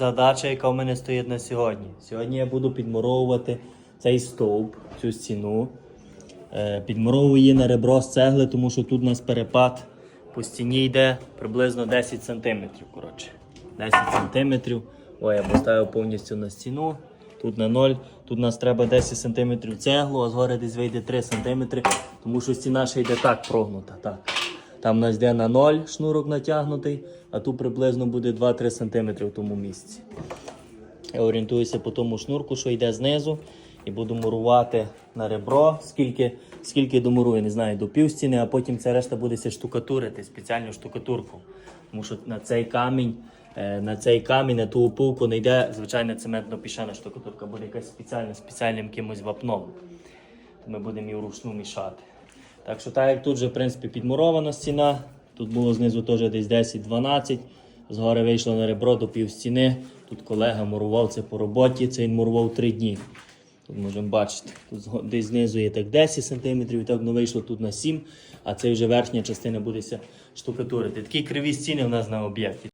Задача, яка в мене стоїть на сьогодні. Сьогодні я буду підмуровувати цей стовп, цю стіну. Е, Підмуровую її на ребро з цегли, тому що тут у нас перепад по стіні йде приблизно 10 см. Коротше. 10 см. Ой, я поставив повністю на стіну. Тут на 0. Тут у нас треба 10 см цеглу, а згори десь вийде 3 см, тому що стіна ще йде так прогнута. Так. Там у нас йде на 0 шнурок натягнутий, а тут приблизно буде 2-3 см в тому місці. Я орієнтуюся по тому шнурку, що йде знизу, і буду мурувати на ребро, скільки, скільки домурую, не знаю, до пів а потім ця решта буде штукатурити, спеціальну штукатурку. Тому що на цей камінь, е, на цей камінь, на ту опилку не йде звичайна цементно-піщана штукатурка, буде якась спеціальна, спеціальним кимось вапном. Ми будемо її вручну мішати. Так що так як тут вже в принципі підмурована стіна, тут було знизу теж десь 10-12, згори вийшло на ребро до пів стіни. Тут колега мурував це по роботі, це він мурував 3 дні. Тут можемо бачити, тут десь знизу є так 10 см, і так воно вийшло тут на 7, а це вже верхня частина буде штукатурити. Такі криві стіни в нас на об'єкті.